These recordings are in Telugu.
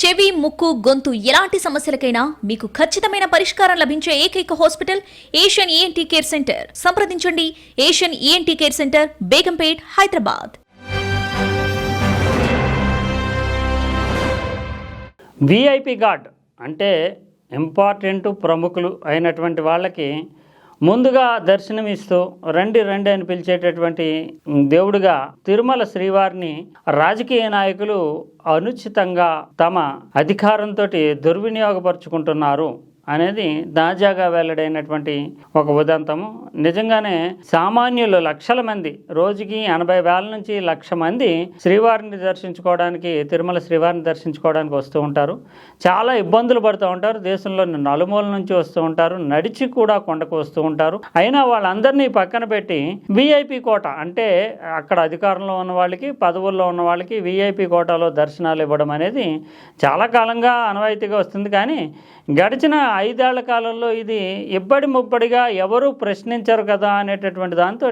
చెవి ముక్కు గొంతు ఎలాంటి సమస్యలకైనా మీకు ఖచ్చితమైన పరిష్కారం లభించే ఏకైక hospital Asian ENT care centre. సంప్రదించండి. Asian ENT care centre Begumpet Hyderabad. VIP guard అంటే ఇంపార్టెంట్ ప్రముఖులు అయినటువంటి వాళ్ళకి ముందుగా దర్శనమిస్తూ రండి రండి అని పిలిచేటటువంటి దేవుడిగా తిరుమల శ్రీవారిని రాజకీయ నాయకులు అనుచితంగా తమ అధికారంతో దుర్వినియోగపరుచుకుంటున్నారు. అనేది తాజాగా వెల్లడైనటువంటి ఒక ఉదంతము. నిజంగానే సామాన్యులు లక్షల మంది రోజుకి ఎనభై వేల నుంచి లక్ష మంది శ్రీవారిని దర్శించుకోవడానికి తిరుమల శ్రీవారిని దర్శించుకోవడానికి వస్తూ ఉంటారు. చాలా ఇబ్బందులు పడుతూ ఉంటారు. దేశంలోని నలుమూల నుంచి వస్తూ ఉంటారు. నడిచి కూడా కొండకు వస్తూ ఉంటారు. అయినా వాళ్ళందరినీ పక్కన పెట్టి విఐపి కోట అంటే అక్కడ అధికారంలో ఉన్న వాళ్ళకి పదవుల్లో ఉన్న వాళ్ళకి విఐపి కోటాలో దర్శనాలు ఇవ్వడం అనేది చాలా కాలంగా అనవాయితీగా వస్తుంది. కానీ గడిచిన ఐదేళ్ళ కాలంలో ఇది ఇబ్బడి ముబ్బడిగా ఎవరూ ప్రశ్నించరు కదా అనేటటువంటి దాంతో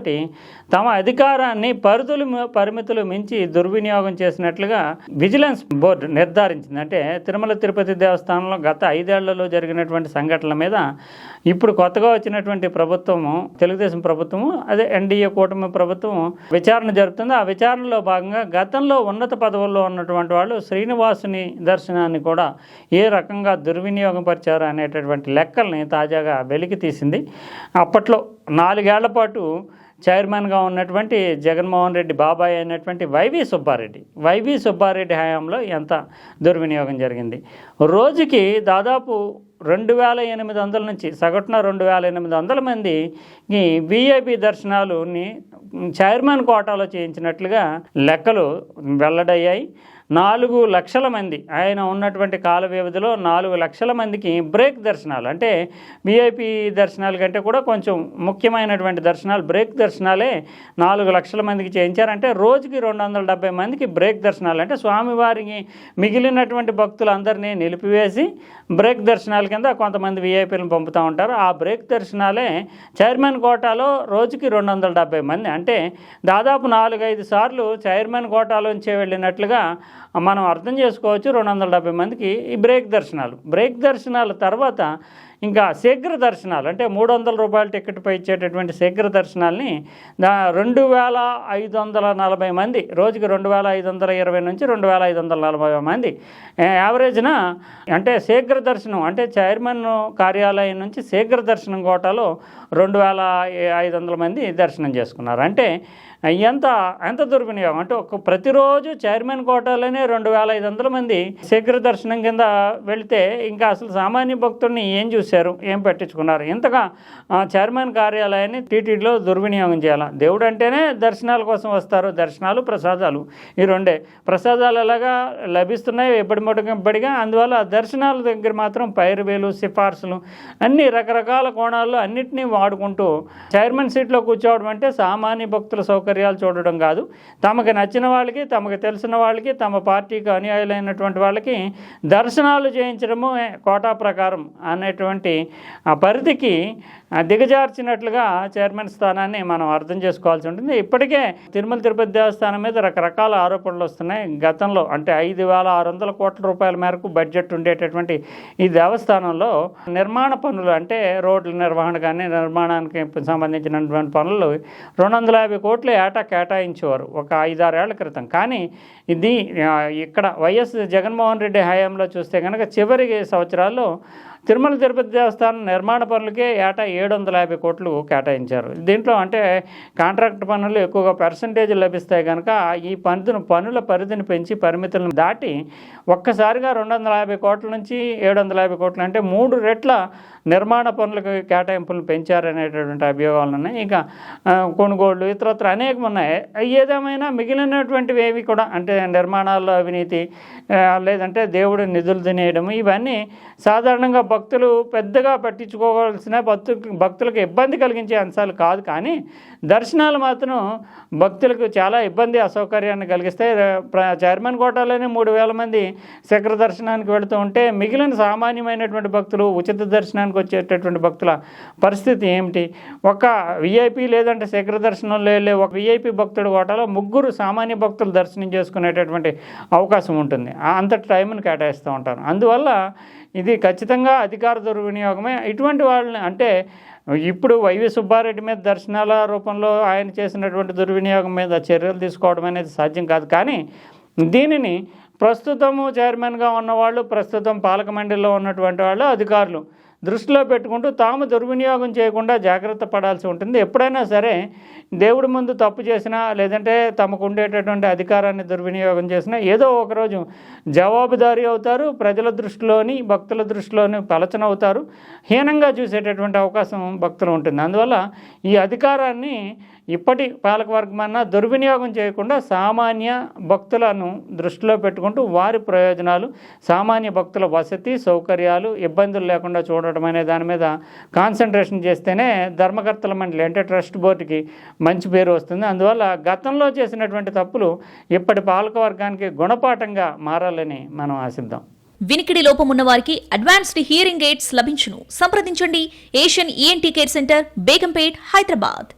తమ అధికారాన్ని పరిధులు పరిమితులు మించి దుర్వినియోగం చేసినట్లుగా విజిలెన్స్ బోర్డు నిర్ధారించింది. అంటే తిరుమల తిరుపతి దేవస్థానంలో గత ఐదేళ్ళలో జరిగినటువంటి సంఘటనల మీద ఇప్పుడు కొత్తగా వచ్చినటువంటి ప్రభుత్వము తెలుగుదేశం ప్రభుత్వము అదే ఎన్డీఏ కూటమి ప్రభుత్వం విచారణ జరుపుతుంది. ఆ విచారణలో భాగంగా గతంలో ఉన్నత పదవుల్లో ఉన్నటువంటి వాళ్ళు శ్రీనివాసుని దర్శనాన్ని కూడా ఏ రకంగా దుర్వినియోగం పరిచారు అనేటటువంటి లెక్కల్ని తాజాగా వెలికి తీసింది. అప్పట్లో నాలుగేళ్ళ పాటు చైర్మన్గా ఉన్నటువంటి జగన్మోహన్ రెడ్డి బాబాయ్ అయినటువంటి వైవి సుబ్బారెడ్డి. వైవి సుబ్బారెడ్డి హయాంలో ఎంత దుర్వినియోగం జరిగింది? రోజుకి దాదాపు రెండు వేల ఎనిమిది వందల నుంచి సగటున రెండు వేల ఎనిమిది వందల మంది ఈ విఐపి దర్శనాలుని చైర్మన్ కోటాలో చేయించినట్లుగా లెక్కలు వెల్లడయ్యాయి. నాలుగు లక్షల మంది ఆయన ఉన్నటువంటి కాల వ్యవధిలో నాలుగు లక్షల మందికి బ్రేక్ దర్శనాలు. అంటే విఐపి దర్శనాల కంటే కూడా కొంచెం ముఖ్యమైనటువంటి దర్శనాలు బ్రేక్ దర్శనాలే నాలుగు లక్షల మందికి చేయించారంటే రోజుకి రెండు వందల డెబ్బై మందికి బ్రేక్ దర్శనాలు. అంటే స్వామివారికి మిగిలినటువంటి భక్తులందరినీ నిలిపివేసి బ్రేక్ దర్శనాల కింద కొంతమంది విఐపీలను పంపుతూ ఉంటారు. ఆ బ్రేక్ దర్శనాలే చైర్మన్ కోటాలో రోజుకి రెండు వందల డెబ్బై మంది. అంటే దాదాపు నాలుగైదు సార్లు చైర్మన్ కోటాలోంచి వెళ్ళినట్లుగా మనం అర్థం చేసుకోవచ్చు రెండు వందల డెబ్బై మందికి ఈ బ్రేక్ దర్శనాలు. బ్రేక్ దర్శనాల తర్వాత ఇంకా శీఘ్ర దర్శనాలు అంటే మూడు వందల రూపాయల టికెట్పై ఇచ్చేటటువంటి శీఘ్ర దర్శనాల్ని దా రెండు వేల ఐదు వందల నలభై మంది రోజుకి రెండు వేల ఐదు వందల ఇరవై నుంచి రెండు వేల ఐదు వందల నలభై మంది. యావరేజ్న అంటే శీఘ్ర దర్శనం అంటే చైర్మన్ కార్యాలయం నుంచి శీఘ్ర దర్శనం కోటాలో రెండు వేల ఐదు వందల మంది దర్శనం చేసుకున్నారు. అంటే ఎంత ఎంత దుర్వినియోగం? అంటే ఒక ప్రతిరోజు చైర్మన్ కోటాలోనే రెండు వేల ఐదు వందల మంది శీఘ్ర దర్శనం కింద వెళితే ఇంకా అసలు సామాన్య భక్తుడిని ఏం చూసి చూశారు ఏం పట్టించుకున్నారు? ఇంతగా ఆ, చైర్మన్ కార్యాలయాన్ని టీటీడీలో దుర్వినియోగం చేయాలి? దేవుడు అంటేనే దర్శనాల కోసం వస్తారు దర్శనాలు ప్రసాదాలు ఈ రెండే. ప్రసాదాలు ఎలాగా లభిస్తున్నాయి ఎప్పటి మొట్టబడిగా అందువల్ల దర్శనాల దగ్గర మాత్రం పైరువేలు సిఫార్సులు అన్ని రకరకాల కోణాల్లో అన్నిటినీ వాడుకుంటూ చైర్మన్ సీట్లో కూర్చోవడం అంటే సామాన్య భక్తుల సౌకర్యాలు చూడడం కాదు. తమకు నచ్చిన వాళ్ళకి తమకు తెలిసిన వాళ్ళకి తమ పార్టీకి అనుయాయులైనటువంటి వాళ్ళకి దర్శనాలు చేయించడము కోటా ప్రకారం అనేటువంటి ఆ పరిధికి దిగజార్చినట్లుగా చైర్మన్ స్థానాన్ని మనం అర్థం చేసుకోవాల్సి ఉంటుంది. ఇప్పటికే తిరుమల తిరుపతి దేవస్థానం మీద రకరకాల ఆరోపణలు వస్తున్నాయి. గతంలో అంటే ఐదు వేల ఆరు వందల కోట్ల రూపాయల మేరకు బడ్జెట్ ఉండేటటువంటి ఈ దేవస్థానంలో నిర్మాణ పనులు అంటే రోడ్ల నిర్వహణ కానీ నిర్మాణానికి సంబంధించినటువంటి పనులు రెండు వందల యాభై కోట్లు ఏటా కేటాయించేవారు ఒక ఐదారేళ్ళ క్రితం. కానీ ఇది ఇక్కడ వైఎస్ జగన్మోహన్ రెడ్డి హయాంలో చూస్తే కనుక చివరి సంవత్సరాల్లో తిరుమల తిరుపతి దేవస్థానం నిర్మాణ పనులకే ఏటా ఏడు వందల యాభై కోట్లు కేటాయించారు. దీంట్లో అంటే కాంట్రాక్ట్ పనులు ఎక్కువగా పర్సంటేజ్ లభిస్తాయి కనుక ఈ పనులను పనుల పరిధిని పెంచి పరిమితులను దాటి ఒక్కసారిగా రెండు వందల యాభై కోట్ల నుంచి ఏడు వందల యాభై కోట్లు అంటే మూడు రెట్ల నిర్మాణ పనులకు కేటాయింపులు పెంచారనేటటువంటి అభియోగాలు ఉన్నాయి ఇక కొనుగోళ్ళు కొనుగోళ్ళు ఇతరత్ర అనేకం ఉన్నాయి ఏదేమైనా మిగిలినటువంటివి ఏవి కూడా అంటే నిర్మాణాల్లో అవినీతి లేదంటే దేవుడి నిధులు తినేయడం ఇవన్నీ సాధారణంగా భక్తులు పెద్దగా పట్టించుకోవాల్సిన భక్తు భక్తులకు ఇబ్బంది కలిగించే అంశాలు కాదు కానీ దర్శనాలు మాత్రం భక్తులకు చాలా ఇబ్బంది అసౌకర్యాన్ని కలిగిస్తే చైర్మన్ కోటాలోనే మూడు వేల మంది శిఖర దర్శనానికి వెళుతూ ఉంటే మిగిలిన సామాన్యమైనటువంటి భక్తులు ఉచిత దర్శనానికి వచ్చేటటువంటి భక్తుల పరిస్థితి ఏమిటి? ఒక విఐపి లేదంటే శిఖర దర్శనంలో వెళ్ళే ఒక విఐపి భక్తుడు కోటాలో ముగ్గురు సామాన్య భక్తులు దర్శనం చేసుకునేటటువంటి అవకాశం ఉంటుంది. అంత టైంను టైంని కేటాయిస్తూ ఉంటారు. అందువల్ల ఇది ఖచ్చితంగా అధికార దుర్వినియోగమే. ఇటువంటి వాళ్ళని అంటే ఇప్పుడు వైవి సుబ్బారెడ్డి మీద దర్శనాల రూపంలో ఆయన చేసినటువంటి దుర్వినియోగం మీద చర్యలు తీసుకోవడం అనేది సాధ్యం కాదు. కానీ దీనిని ప్రస్తుతము చైర్మన్గా ఉన్నవాళ్ళు ప్రస్తుతం పాలక మండలిలో ఉన్నటువంటి వాళ్ళు అధికారులు దృష్టిలో పెట్టుకుంటూ తాము దుర్వినియోగం చేయకుండా జాగ్రత్త పడాల్సి ఉంటుంది. ఎప్పుడైనా సరే దేవుడి ముందు తప్పు చేసినా లేదంటే తమకు ఉండేటటువంటి అధికారాన్ని దుర్వినియోగం చేసినా ఏదో ఒకరోజు జవాబుదారీ అవుతారు ప్రజల దృష్టిలోని భక్తుల దృష్టిలోని పలచన అవుతారు హీనంగా చూసేటటువంటి అవకాశం భక్తులు ఉంటుంది. అందువల్ల ఈ అధికారాన్ని ఇప్పటి పాలకవర్గమన్నా దుర్వినియోగం చేయకుండా సామాన్య భక్తులను దృష్టిలో పెట్టుకుంటూ వారి ప్రయోజనాలు సామాన్య భక్తుల వసతి సౌకర్యాలు ఇబ్బందులు లేకుండా చూడటం అనే దాని మీద కాన్సన్ట్రేషన్ చేస్తేనే ధర్మకర్తల మండలి అంటే ట్రస్ట్ బోర్డుకి మంచి పేరు వస్తుంది. అందువల్ల గతంలో చేసినటువంటి తప్పులు ఇప్పటి పాలకవర్గానికి గుణపాఠంగా మారాలని మనం ఆశిద్దాం. వినికిడి లోపం ఉన్న వారికి అడ్వాన్స్డ్ హియరింగ్ ఎయిడ్స్ లభించును. సంప్రదించండి. Asian ENT care centre Begumpet Hyderabad.